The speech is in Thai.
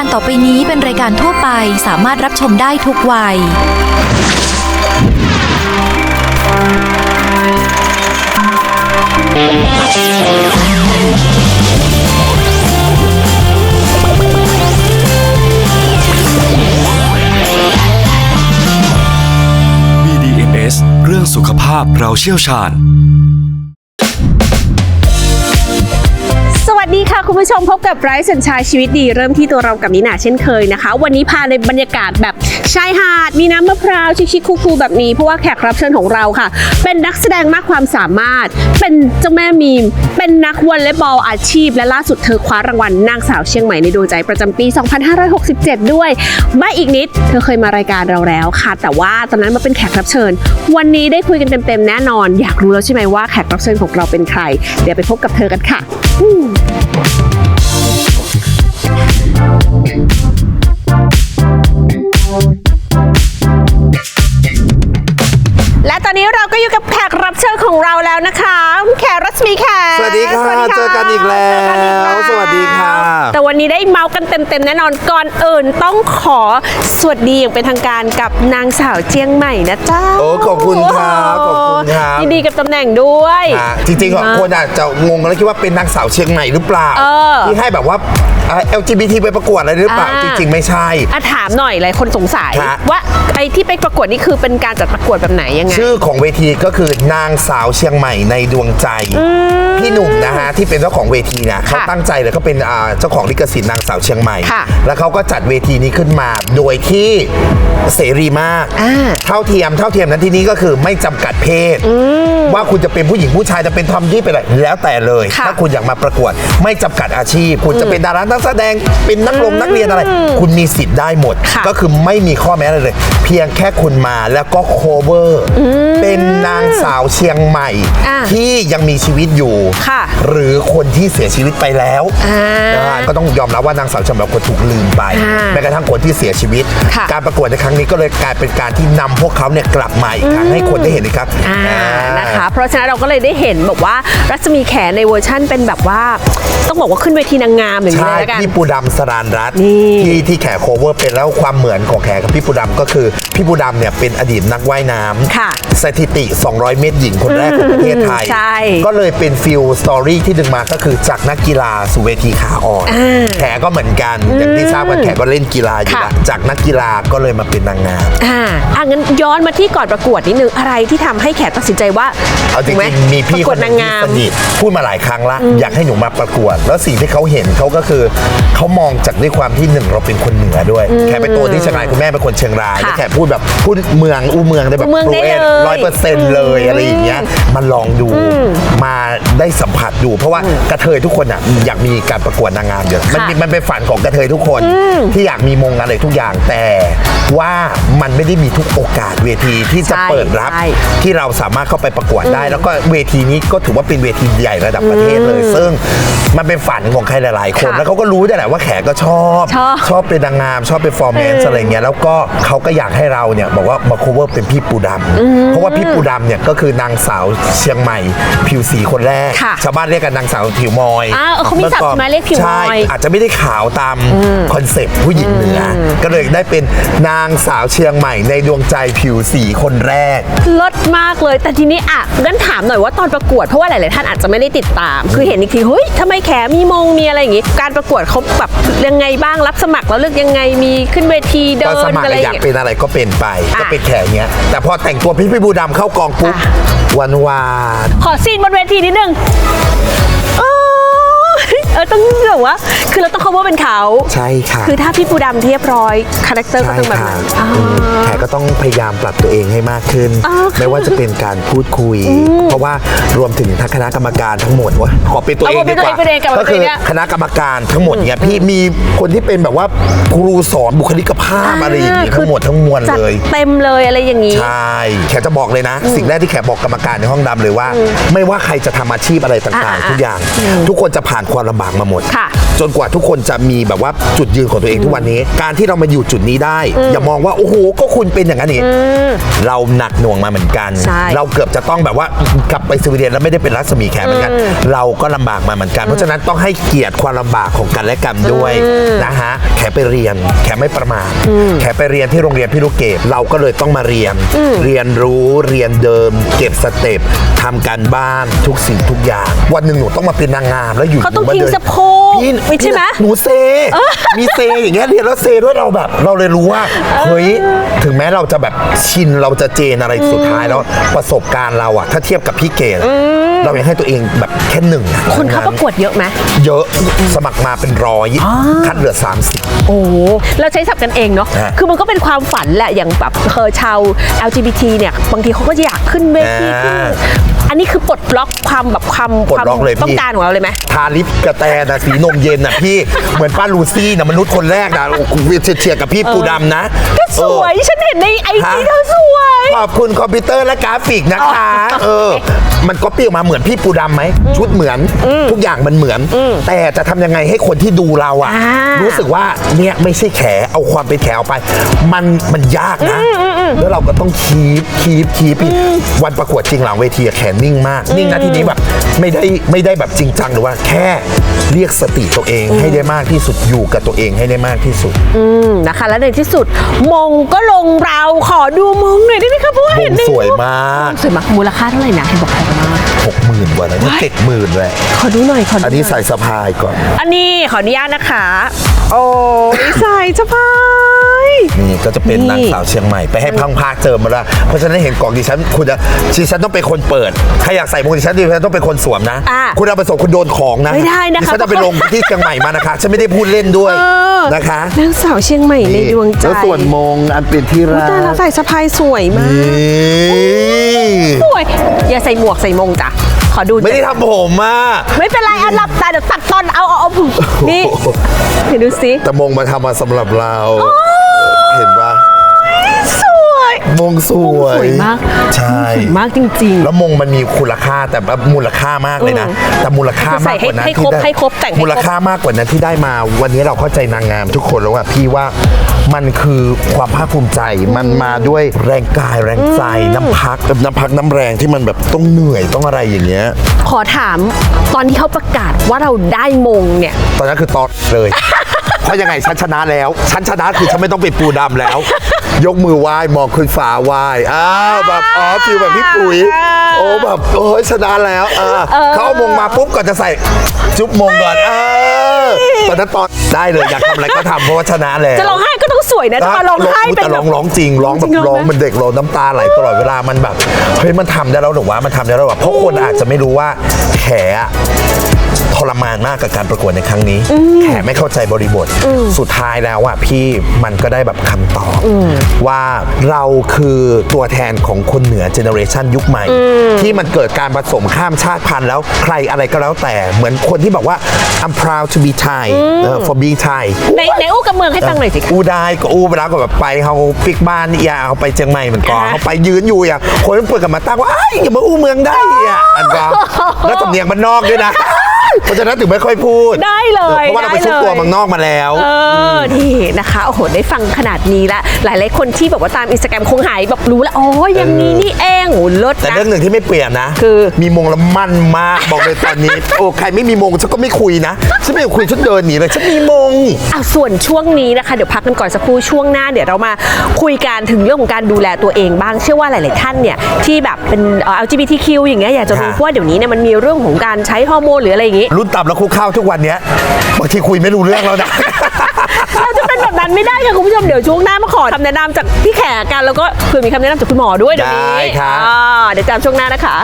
การต่อไปนี้เป็นรายการทั่วไปสามารถรับชมได้ทุกวัย BDMS เรื่องสุขภาพเราเชี่ยวชาญ สวัสดีค่ะคุณผู้ชมพบกับไรท์สัญชายชีวิตดี เริ่มที่ตัวเรากับนิน่าเช่นเคยนะคะ วันนี้พาในบรรยากาศแบบชายหาด มีน้ำมะพร้าวชิคๆคูลๆแบบนี้เพราะว่าแขกรับเชิญของเราค่ะ เป็นนักแสดงมากความสามารถ เป็นเจ้าแม่มีม เป็นนักวอลเลย์บอลอาชีพ และล่าสุดเธอคว้ารางวัลนางสาวเชียงใหม่ในดวงใจประจำปี 2567 ด้วยไม่อีกนิด เธอเคยมารายการเราแล้วค่ะ แต่ว่าตอนนั้นมาเป็นแขกรับเชิญ วันนี้ได้คุยกันเต็มๆแน่นอน อยากรู้แล้วใช่ไหมว่าแขกรับเชิญของเราเป็นใคร เดี๋ยวไปพบกับเธอกันค่ะแล อนนี้เราก็อยู่กับแขกรับเชิญของเราแล้วนะคะคุณแขกรัศมีแขกสวัสดีค่ะวัสเจอกันอีกแล้วเจอกันอีกแล้ว สวัสดีค่ะ แต่วันนี้ได้เมาส์กันเต็มๆแน่นอนก่อนอื่นต้องขอสวัสดีอย่างเป็นทางการกับนางสาวเจียงใหม่นะเจ้าโอ้ขอบคุณครับขอบคุณครับยินดีกับตำแหน่งด้วยอะจริงๆอะคนอาจจะงงแล้วคิดว่าเป็นนางสาวเชียงใหม่หรือเปล่าเออที่ให้แบบว่าอ่า LGBT ไปประกวดอะไรหรือเปล่าอ่าจริง ๆ ไม่ใช่อะถามหน่อยหลายคนสงสัยฮะว่าไอ้ที่ไปประกวดนี่คือเป็นการจัดประกวดแบบไหนยังไงชื่อของเวทีก็คือนางสาวเชียงใหม่ในดวงใจ พี่หนุ่มนะฮะที่เป็นเจ้าของเวทีนะเขาตั้งใจเลยเขาเป็นอ่าเจ้าของลิขสิทธิ์นางสาวเชียงใหม่ ค่ะแล้วเขาก็จัดเวทีนี้ขึ้นมาโดยที่เสรีมาก อ่า เท่าเทียมเท่าเทียมนั้นที่นี้ก็คือไม่จำกัดเพศ ว่าคุณจะเป็นผู้หญิงผู้ชายจะเป็นทอมที่เป็นอะไรแล้วแต่เลย ค่ะถ้าคุณอยากมาประกวด ไม่จำกัดอาชีพ คุณจะเป็นดารานักแสดงเป็นนักลงนักเรียนอะไร คุณมีสิทธิ์ได้หมด ค่ะ ก็คือไม่มีข้อแม้อะไรเลย เพียงแค่คุณมาแล้วก็โคเวอร์เป็นนางสาวเชียงใหม่ อ่าที่ยังมีชีวิตอยู่ ค่ะหรือคนที่เสียชีวิตไปแล้วอ่าอ่าก็ต้องยอมรับว่านางสาวเชียงใหม่คนถูกลืมไปอ่าแม้กระทั่งคนที่เสียชีวิต ค่ะการประกวดในครั้งนี้ก็เลยกลายเป็นการที่นำพวกเขาเนี่ยกลับมาอีกครั้งให้คนได้เห็นอีกครับอ่าอ่า นะคะ เพราะฉะนั้นเราก็เลยได้เห็นบอกว่ารัศมีแขในเวอร์ชั่นเป็นแบบว่า ต้องบอกว่าขึ้นเวทีนางงามอย่างนี้ใช่เลยแล้วกัน พี่ปูดำสรานรัตน์นี่ที่ที่แขกโคเวอร์เป็นแล้วความเหมือนของแขกกับพี่ปูดำก็คือ พี่ปูดำเนี่ยเป็นอดีตนักว่ายน้ำค่ะสถิติ 200 เมตรหญิงคนแรกของประเทศไทย ใช่ก็เลยเป็นฟิลสตอรี่ที่ดึงมาก็คือจากนักกีฬาสู่เวทีขาอ่อนอ่าแขกก็เหมือนกัน อย่างที่ทราบกันแขกก็เล่นกีฬาอยู่ค่ะแล้วจากนักกีฬาก็เลยมาเป็นนางงาม อ่าอะงั้นย้อนมาที่ก่อนประกวดนิดนึงอะไรที่ทำให้แขกตัดสินใจว่าเอาจถูกไหริงๆมีพี่ประกควดนหนานึงงที่งามสนิทพูดมาหลายครั้งละอยากให้หนูมาประกวด แล้วสิ่งที่เขาเห็นเขาก็คือเขามองจากด้วยความที่หนึ่งเราเป็นคนเหนือด้วย แขกไปโตที่เชียงรายคุณแม่เป็นคนเชียงรายค่ะแล้วแขกพูดแบบพูดเมืองอูเมืองได้แบบอูเมืองได้เลยร้อยเปอร์เซ็นต์เลยอะไรอย่างเงี้ยมาลองดูมาได้สัมผัสดูเพราะว่ากระเทยทุกคนอะอยากมีการประกวดนางงามเยอะมันมีมันเป็นฝันของกระเทยทุกคนที่อยากมีมงอะไรทุกอย่างแต่ว่ามันไม่ได้มีทุกโอกาสเวทีที่จะใช่เปิดรับใช่ที่เราสามารถเข้าไปประกวดได้ แล้วก็เวทีนี้ก็ถือว่าเป็นเวทีใหญ่ระดับประเทศเลย ซึ่งมันเป็นฝันของใครหลายๆ คนค่ะแล้วเขาก็รู้ได้วยแหละว่าแขกก็ชอบชอบ ชอบเป็นนางงาม ชอบเป็นฟอร์แมนซ์อะไรเงี้ยแล้วก็เขาก็อยากให้เราเนี่ยบอกว่ามา cover เป็นพี่ปูดำเพราะว่าพี่ปูดำเนี่ยก็คือนางสาวเชียงใหม่ผิวสีคนแรก ค่ะชาวบ้านเรียกกันนางสาวผิวมอยอ่าเออเขามีศัพท์ใช่ไหมเรียกผิวมอย ใช่อาจจะไม่ได้ขาวตามคอนเซปต์ผู้หญิงเหนืออก็เลยได้เป็นนางสาวเชียงใหม่ในดวงใจผิวสีคนแรกลดมากเลย แต่ทีนี้อะงั้นถามหน่อยว่าตอนประกวดเพราะว่าหลาย ๆ ท่านอาจจะไม่ได้ติดตาม คือเห็นอีกทีเฮ้ยทำไมแขมีมงมีอะไรอย่างงี้ การประกวดเขาแบบยังไงบ้างรับสมัครแล้วเลือกยังไงมีขึ้นเวทีเดิก็นสมัครอะไรออยาย่ากงเป็เงี้ยนอะไรก็เป็นไป อะ ก็เป็นแขกเงี้ย แต่พอแต่งตัวพี่พี่บูดำเข้ากองปุ๊บอะหวานหวานขอซีนบนเวทีนิดนึงโอ้ยเออต้องแบบว่าคือเราต้อง cover เป็นเขา ใช่ค่ะคือถ้าพี่ปูดำเรียบร้อยคาแรคเตอร์ก็ใช่ต้องแบบค่ะนั้นอ่า อืมแขกก็ต้องพยายามปรับตัวเองให้มากขึ้น อ๋อค่ะไม่ว่าจะเป็นการพูดคุย เพราะว่ารวมถึงทั้งคณะกรรมการทั้งหมดว่าขอเป็นตัวเองเอาดีเป็นกตัวว่าเองเป็นตัวเองกลับมาก็คือเป็นตัวเองคณะกรรมการทั้งหมดเนี่ยพี่มีคนที่เป็นแบบว่าครูสอนบุคลิกภาพอะไรอย่างนี้ทั้งหมดทั้งมวลจัดเลย เต็มเลยอะไรอย่างนี้ ใช่ แขกจะบอกเลยนะ สิ่งแรกที่แขกบอกกรรมการในห้องดำเลยว่า ไม่ว่าใครจะทำอาชีพอะไรต่างอ่าๆ ทุกอย่าง ทุกคนจะผ่านความลำบากมาหมด ค่ะ จนกว่าทุกคนจะมีแบบว่าจุดยืนของตัวเองทุกวันนี้ การที่เรามาอยู่จุดนี้ได้ อย่ามองว่า โอ้โห ก็คุณเป็นอย่างนั้นเองเราหนักหน่วงมาเหมือนกัน ใช่เราเกือบจะต้องแบบว่ากลับไปสวีเดนแล้วไม่ได้เป็นรัศมีแขเหมือนกัน เราก็ลำบากมาเหมือนกัน เพราะฉะนั้นต้องให้เกียรติความลำบากของกันและกันด้วยนะฮะแขไปเรียน แขไม่ประมาทแขไปเรียนที่โรงเรียนพี่ลูกเกดเราก็เลยต้องมาเรียน เรียนรู้เรียนเดิม เก็บสเต็ปทำการบ้านทุกสิ่งทุกอย่าง วันหนึ่งหนูต้องมาเป็นนางงามแล้วอยู่เขาต้องหนูมทิ้งดิน สะโพก พี่ไม่ใช่ไหมหนูเซ มีเซอย่างเงี้ยเรียนแล้วเซด้วยเราแบบ เราเลยรู้ว่าเฮ้ยถึงแม้เราจะแบบชินเราจะเจนอะไรสุดท้ายแล้วประสบการณ์เราอะถ้าเทียบกับพี่เกดเรายังให้ตัวเองแบบแค่หนึ่งอะคนเขาประกวดเยอะไหมเยอะสมัครมาเป็นร้อยคัดเหลือ 30 โอ้โหเราใช้ศัพท์กันเองเนาะฮะคือมันก็เป็นความฝันแหละอย่างแบบเคยชาว LGBT เนี่ยบางทีเขาก็อยากขึ้นเวทีขึ้นอ่าอันนี้คือปลดบล็อกความแบบความปลดความล็อกเลยพี่ ต้องการของเราเลยไหม ทาลิปกระแตนะสีนมเย็นน่ะพี่ เหมือนป้าลูซี่นะมนุษย์คนแรกนะโอ้โหเฉียดๆกับพี่ปูดำนะก็สวยฉันเห็นในไอจีเธอสวย ขอบคุณคอมพิวเตอร์และกราฟิกนะคะ เออ มันก็เปรี้ยวมาเหมือนพี่ปูดำไหม ชุดเหมือน ทุกอย่างมันเหมือน แต่จะทำยังไงให้คนที่ดูเราอะอ่ารู้ รู้สึกว่าเนี่ยไม่ใช่แขเอาความเป็นแขออกไป มันมันยากนะ แล้วเราก็ต้องคีบคีบคีบอีกวันประกวดจริงหลังเวทีอะแขนนิ่งมาก นิ่งนะทีนี้แบบไม่ได้ไม่ได้แบบจริงจังหรือว่าแค่เรียกสติตัวเองให้ได้มากที่สุดอยู่กับตัวเองให้ได้มากที่สุด อืมนะคะ แล้วในที่สุดมงก็ลงเราขอดูมงหน่อยได้ไหมคะเพราะว่าเห็นในมงสวยมากมงสวยมากมูลค่าเท่าไหร่นะเห็นบอกแพงมากหกหมื่นกว่านะนี่เจ็ดหมื่นเลยขอดูหน่อยขอดูอันนี้หยใส่สะพายก่อน อันนี้ขออนุญาตนะคะ โอ้ยใส่สะพาย นี่ก็จะเป็นนี่นางสาวเชียงใหม่ไปให้พังพากเจอมาแล้วเพราะฉะนั้นเห็นกล่องดิฉันคุณจะดิฉันต้องเป็นคนเปิดใครอยากใส่มงดิฉันดิฉันต้องเป็นคนสวมนะ อะคุณเอาไปส่งคุณโดนของนะไม่ได้นะคะ ดิฉันจะไปลงที่เชียงใหม่มานะคะฉันไม่ได้พูดเล่นด้วยเออนะคะ นางสาวเชียงใหม่ในดวงใจแล้วส่วนมงอันเป็นที่อุ๊ยรักแต่เราใส่สะพายสวยมากนี่สวยอย่าใส่หมวกใส่มงจ้ะขอดูไม่ได้ทำผมอะไม่เป็นไรอันหลับตาเดี๋ยวตัดตอนเอาเอาเอานี่เดี๋ยวดูสิแต่มงมาทำมาสำหรับเราเห็นปะสวย มงสวยสวยมากใช่สวยมากจริงแล้วมงมันมีคุณค่าแต่แบบมูลค่ามากเลยนะ แต่มูลค่ามากกว่านั้นใส่ให้ที่ครบได้ให้ครบแต่งให้ครบมูลค่ามากกว่านั้นที่ได้มา วันนี้เราเข้าใจนางงามทุกคนแล้วว่าพี่ว่ามันคือความภาคภูมิใจ มันมาด้วยแรงกายแรงใจน้ำพักน้ำพักน้ำแรงที่มันแบบต้องเหนื่อยต้องอะไรอย่างเงี้ยๆขอถามตอนที่เขาประกาศว่าเราได้มงเนี่ย ตอนนั้นคือตอนเลย เพราะยังไงฉันชนะแล้ว ฉันชนะคือฉันไม่ต้องเป็นปูดำแล้ว ยกมือไหว้มองขึ้นฟ้าไหว้อ้าวแบบอ๋อฟิลแบบพี่ปุ๋ย โอ้แบบโอ้ยชนะแล้วอ่าเขาเอามงมาปุ๊บก่อนจะใส่ จุ๊บมงก่อนเออตอนนั้นตอนได้เลยอยากทำอะไรก็ทำเพราะว่าชนะแล้ว จะร้องไห้ก็ต้องสวยนะจะมาร้องไห้เป็นแต่แบร้อบงร้องจริงร้องแบจริบงเหรอร้องมันเด็กร้องน้ำตาไหลตลอดเวลามันแบบเฮ้ยมันทำได้แล้วหรือว่ามันทำได้แล้วหรอเพราะคนอาจจะไม่รู้ว่าแขอะ ทรมานมากกับการประกวดในครั้งนี้ แขไม่เข้าใจบริบท สุดท้ายแล้วอะพี่มันก็ได้แบบคำตอบ ว่าเราคือตัวแทนของคนเหนือเจเนอเรชันยุคใหม่ ที่มันเกิดการผสมข้ามชาติพันธุ์แล้วใครอะไรก็แล้วแต่เหมือนคนที่บอกว่า I'm proud to be Thai เออ for being Thai ในในอู้กับเมืองให้ฟังหน่อยสิคะอู้ได้ก็อู้ไปแล้วก็แบบไปเขาปิกบ้านนี่อย่าเขาไปเชียงใหม่เหมือนกันอ่าเขาไปยืนอยู่อย่างคนมันเปิดกับมาตั้งว่าไอ้ยอย่ามาอู้เมืองได้อะอันก็แล้วสำเนียงมันนอกด้วยนะ เพราะฉะนั้นถึงไม่ค่อยพูดได้เลยเพราะว่าเราไปได้ชุบตัวเลยเมืองนอกมาแล้วเออนี่นะคะโอ้โหได้ฟังขนาดนี้ละหลายๆคนที่แบบว่าตามอินสตาแกรมคงหายแบบรู้แล้วอ๋ออย่างนี้นี่เองโอ้เลิศแต่นะ เรื่องหนึ่งที่ไม่เปลี่ยนนะคือมีมงแล้วมั่นมากบอกเลยตอนนี้ โอ้ใครไม่มีมงฉันก็ไม่คุยนะฉันไม่คุยฉันเดินหนีเลยฉันมีมง อะส่วนช่วงนี้นะคะ เดี๋ยวพักกันก่อนสักครู่ช่วงหน้าเดี๋ยวเรามาคุยกันถึงเรื่องของการดูแลตัวเองบ้างเชื่อว่าหลาย ๆ ท่านเนี่ยที่แบบเป็นเอ่อ LGBTQ อย่างเงี้ยอยากจะรู้ค่ะ เพราะว่าเดี๋ยวนี้เนี่ยมันมีเรื่องของการใช้ฮอร์โมนหรืออะไรอย่างงี้รุ่นต่ำแล้วคุกเข้าทุกวันเนี้ยบางทีคุยไม่รู้เรื่องแล้วนะ เราจะเป็นแบบนั้นไม่ได้ค่ะคุณผู้ชมเดี๋ยวช่วงหน้ามาขอคำแนะนำจากพี่แขกกันแล้วก็เผื่อมีคำแนะนำจากคุณหมอด้วยเดี๋ยวนี้ได้ครับ อ่าเดี๋ยวตามช่วงหน้านะคะ